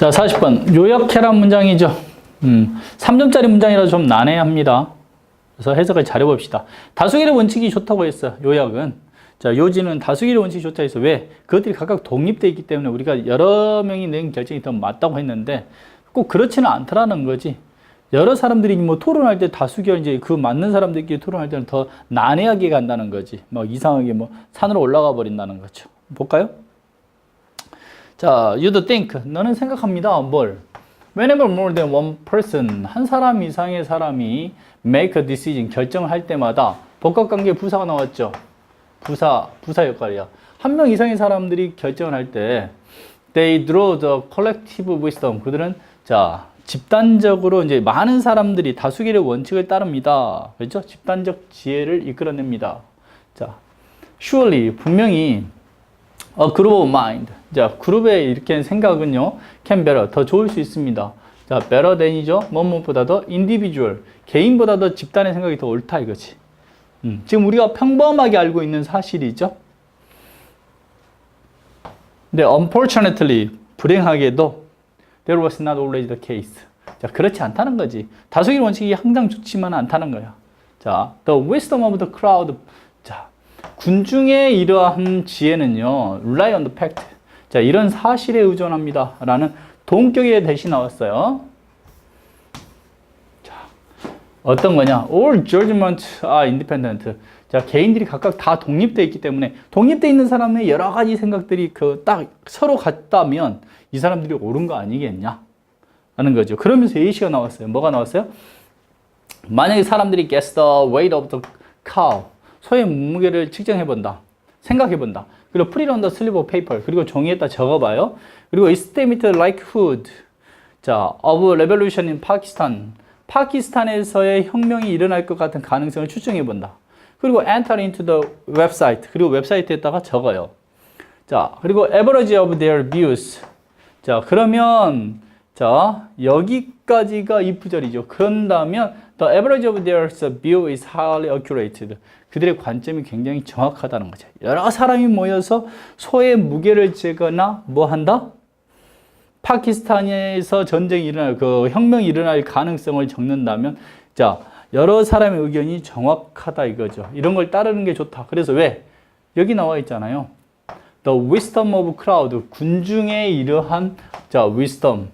자, 40번. 요약해란 문장이죠. 음, 3점짜리 문장이라 좀 난해합니다. 그래서 해석을 잘해봅시다. 다수결의 원칙이 좋다고 했어요. 요약은. 자, 요지는 다수결의 원칙이 좋다 해서 왜? 그것들이 각각 독립되어 있기 때문에 우리가 여러 명이 낸 결정이 더 맞다고 했는데 꼭 그렇지는 않더라는 거지. 여러 사람들이 뭐 토론할 때 다수결 이제 그 맞는 사람들끼리 토론할 때는 더 난해하게 간다는 거지. 막 이상하게 뭐 산으로 올라가 버린다는 거죠. 볼까요? 자, you'd think. 너는 생각합니다. 뭘? Whenever more than one person, 한 사람 이상의 사람이 make a decision, 결정을 할 때마다 복합관계 부사가 나왔죠. 부사, 부사 역할이야. 한 명 이상의 사람들이 결정을 할 때, they draw the collective wisdom. 그들은, 자, 집단적으로 이제 많은 사람들이 다수결의 원칙을 따릅니다. 그렇죠? 집단적 지혜를 이끌어냅니다. 자, surely, 분명히, a group of mind. 자, 그룹의 이렇게 생각은요, can better, 더 좋을 수 있습니다. 자, better than이죠. 뭐뭐보다 더 individual, 개인보다 더 집단의 생각이 더 옳다 이거지. 음, 지금 우리가 평범하게 알고 있는 사실이죠. 근데 unfortunately, 불행하게도 there was not always the case. 자, 그렇지 않다는 거지. 다수결 원칙이 항상 좋지만 않다는 거야. 자, the wisdom of the crowd. 자, 군중의 이러한 지혜는요, rely on the fact. 자, 이런 사실에 의존합니다. 라는 동격의 대시 나왔어요. 자, 어떤 거냐? All judgments are independent. 자, 개인들이 각각 다 독립되어 있기 때문에 독립되어 있는 사람의 여러 가지 생각들이 그 딱 서로 같다면 이 사람들이 옳은 거 아니겠냐? 하는 거죠. 그러면서 예시가 나왔어요. 뭐가 나왔어요? 만약에 사람들이 guess the weight of the cow. 소의 몸무게를 측정해 본다. 생각해 본다. 그리고 the slip of paper. 그리고 종이에다 적어 봐요. 그리고 estimate likelihood. 자, revolution in Pakistan. 파키스탄에서의 혁명이 일어날 것 같은 가능성을 추정해 본다. 그리고 enter into the website. 그리고 웹사이트에다가 적어요. 자, 그리고 average of their views. 자, 그러면 자, 여기까지가 이 부절이죠. 그런다면 the average of their view is highly accurate. 그들의 관점이 굉장히 정확하다는 거죠. 여러 사람이 모여서 소의 무게를 재거나 뭐 한다? 파키스탄에서 전쟁이 일어날 그 혁명이 일어날 가능성을 적는다면 자, 여러 사람의 의견이 정확하다 이거죠. 이런 걸 따르는 게 좋다. 그래서 왜? 여기 나와 있잖아요. The wisdom of crowd. 군중의 이러한 자, wisdom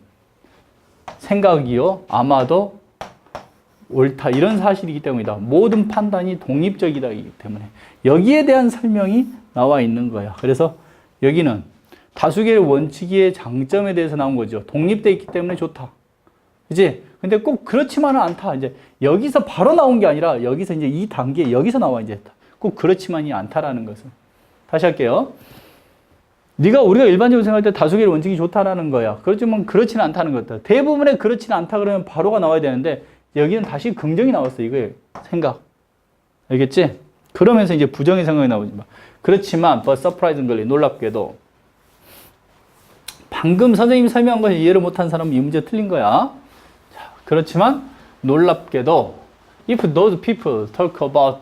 생각이요. 아마도 옳다. 이런 사실이기 때문이다. 모든 판단이 독립적이다기 때문에 여기에 대한 설명이 나와 있는 거야. 그래서 여기는 다수결의 원칙의 장점에 대해서 나온 거죠. 독립돼 있기 때문에 좋다. 그지? 근데 꼭 그렇지만은 않다. 이제 여기서 바로 나온 게 아니라 여기서 이제 이 단계 여기서 나와 이제 꼭 그렇지만이 않다라는 것은. 다시 할게요. 네가 우리가 일반적으로 생각할 때 다수결의 원칙이 좋다라는 거야. 그렇지만 그렇지는 않다는 것다. 대부분의 그렇지는 않다 그러면 바로가 나와야 되는데 여기는 다시 긍정이 나왔어. 이거의 생각. 알겠지? 그러면서 이제 부정의 생각이 나오지 마. 그렇지만 but surprisingly 놀랍게도 방금 선생님이 설명한 것을 이해를 못한 사람은 이 문제 틀린 거야. 자, 그렇지만 놀랍게도 if those people talk about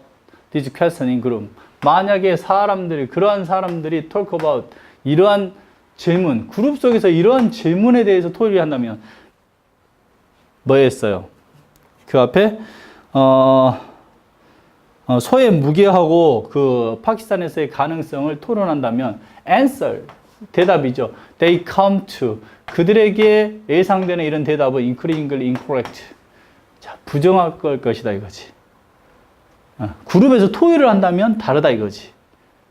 this question in group 만약에 사람들이 그러한 사람들이 talk about 이러한 질문 그룹 속에서 이러한 질문에 대해서 토의를 한다면 뭐였어요? 그 앞에 어, 어, 소의 무게하고 그 파키스탄에서의 가능성을 토론한다면 answer 대답이죠. They come to 그들에게 예상되는 이런 대답은 increasingly incorrect. 자, 부정할 걸 것이다 이거지. 어, 그룹에서 토의를 한다면 다르다 이거지.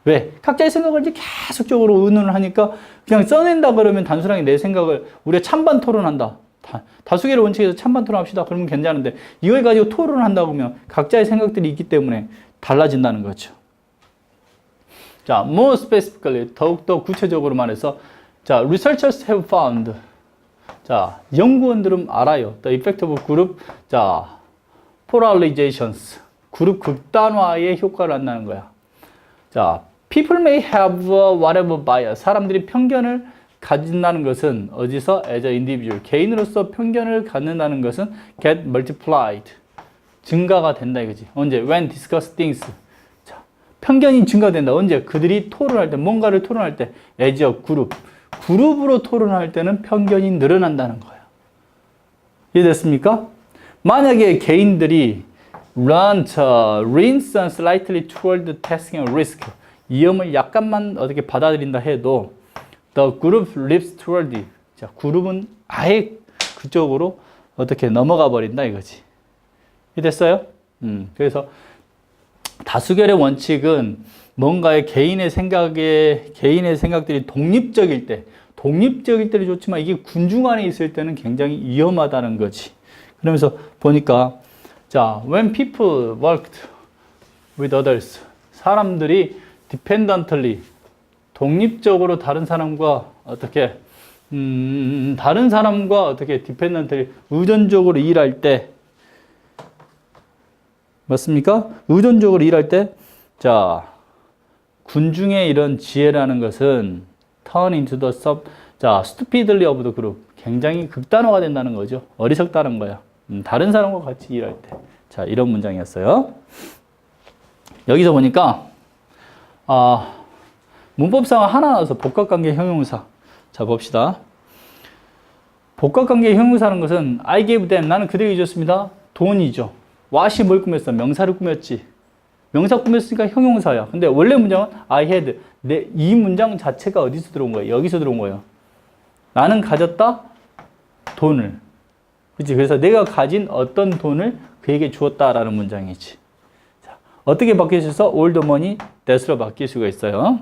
왜? 각자의 생각을 이제 계속적으로 의논을 하니까 그냥 써낸다 그러면 단순하게 내 생각을 우리가 찬반 토론한다. 다, 다수결의 원칙에서 찬반 토론합시다. 그러면 괜찮은데 이걸 가지고 토론을 한다고 하면 각자의 생각들이 있기 때문에 달라진다는 거죠. 자, more specifically 더욱더 구체적으로 말해서 자, researchers have found 자, 연구원들은 알아요. The effect of group 자, polarizations 그룹 극단화의 효과를 한다는 거야. 자, people may have whatever bias 사람들이 편견을 가진다는 것은 어디서 as a individual 개인으로서 편견을 갖는다는 것은 get multiplied 증가가 된다 이거지. 언제 when discuss things 자, 편견이 증가된다. 언제 그들이 토론할 때 뭔가를 토론할 때 as a group 그룹으로 토론할 때는 편견이 늘어난다는 거예요. 이해됐습니까? 만약에 개인들이 run, 저, rinse and slightly toward tasking risk 위험을 약간만 어떻게 받아들인다 해도 the group leaps toward it. 자, 그룹은 아예 그쪽으로 어떻게 넘어가 버린다 이거지. 이해됐어요? 음, 그래서 다수결의 원칙은 뭔가의 개인의 생각에 개인의 생각들이 독립적일 때 독립적일 때는 좋지만 이게 군중 안에 있을 때는 굉장히 위험하다는 거지. 그러면서 보니까 자, when people worked with others 사람들이 dependently 독립적으로 다른 사람과 어떻게 음, 다른 사람과 어떻게 dependently 의존적으로 일할 때 맞습니까? 의존적으로 일할 때, 자, 군중의 이런 지혜라는 것은 turn into the sub, 자, stupidly of the group. 굉장히 극단화가 된다는 거죠. 어리석다는 거야. 음, 다른 사람과 같이 일할 때. 자, 이런 문장이었어요. 여기서 보니까, 아, 문법상 하나 나와서 복합관계 형용사. 자, 봅시다. 복합관계 형용사라는 것은 I gave them, 나는 그들에게 줬습니다. 돈이죠. what이 뭘 꾸몄어? 명사를 꾸몄지. 명사 꾸몄으니까 형용사야. 근데 원래 문장은 I had. 내, 이 문장 자체가 어디서 들어온 거예요? 여기서 들어온 거예요. 나는 가졌다 돈을. 그치? 그래서 내가 가진 어떤 돈을 그에게 주었다라는 문장이지. 자, 어떻게 the money that으로 바뀔 수가 있어요.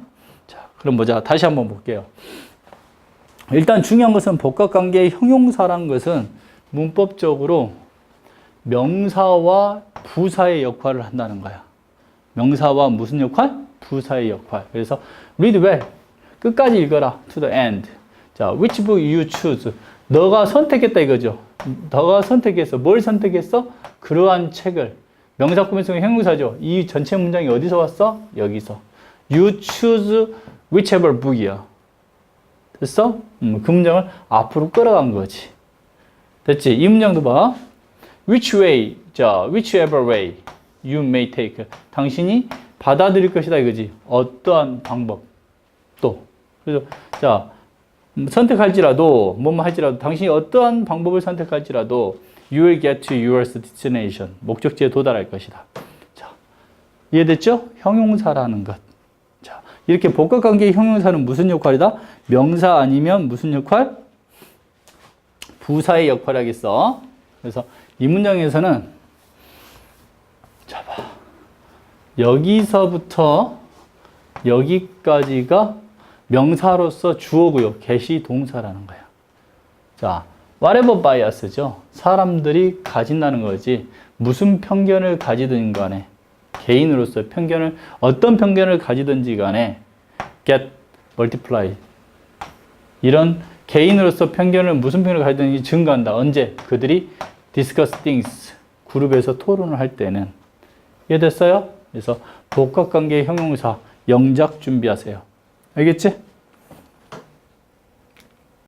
자, 그럼 보자. 다시 한번 볼게요. 일단 중요한 것은 복합관계의 형용사란 것은 문법적으로 명사와 부사의 역할을 한다는 거야. 명사와 무슨 역할? 부사의 역할. 그래서 read well. 끝까지 읽어라. to the end. 자, which book you choose. 너가 선택했다 이거죠. 너가 선택했어. 뭘 선택했어? 그러한 책을. 명사 꾸면성 형용사죠. 이 전체 문장이 어디서 왔어? 여기서. You choose whichever book이야. 됐어? 음, 그 문장을 앞으로 끌어간 거지. 됐지? 이 문장도 봐. Which way, 자, whichever way you may take. 당신이 받아들일 것이다 이거지. 어떠한 방법. 또. 그래서, 자, 음, 선택할지라도, 뭐뭐 할지라도, 당신이 어떠한 방법을 선택할지라도, you will get to your destination. 목적지에 도달할 것이다. 자, 이해됐죠? 형용사라는 것. 자, 이렇게 복합관계의 형용사는 무슨 역할이다? 명사 아니면 무슨 역할? 부사의 역할을 하겠어. 그래서 이 문장에서는 잡아. 여기서부터 여기까지가 명사로서 주어고요. 개시 동사라는 거야. 자, whatever bias죠. 사람들이 가진다는 거지. 무슨 편견을 가지든 간에 개인으로서 편견을 어떤 편견을 가지든지 간에 get multiply 이런 개인으로서 편견을 무슨 편견을 가지든지 증가한다. 언제? 그들이 discuss things 그룹에서 토론을 할 때는 이해됐어요? 그래서 복합관계 형용사 영작 준비하세요. 알겠지?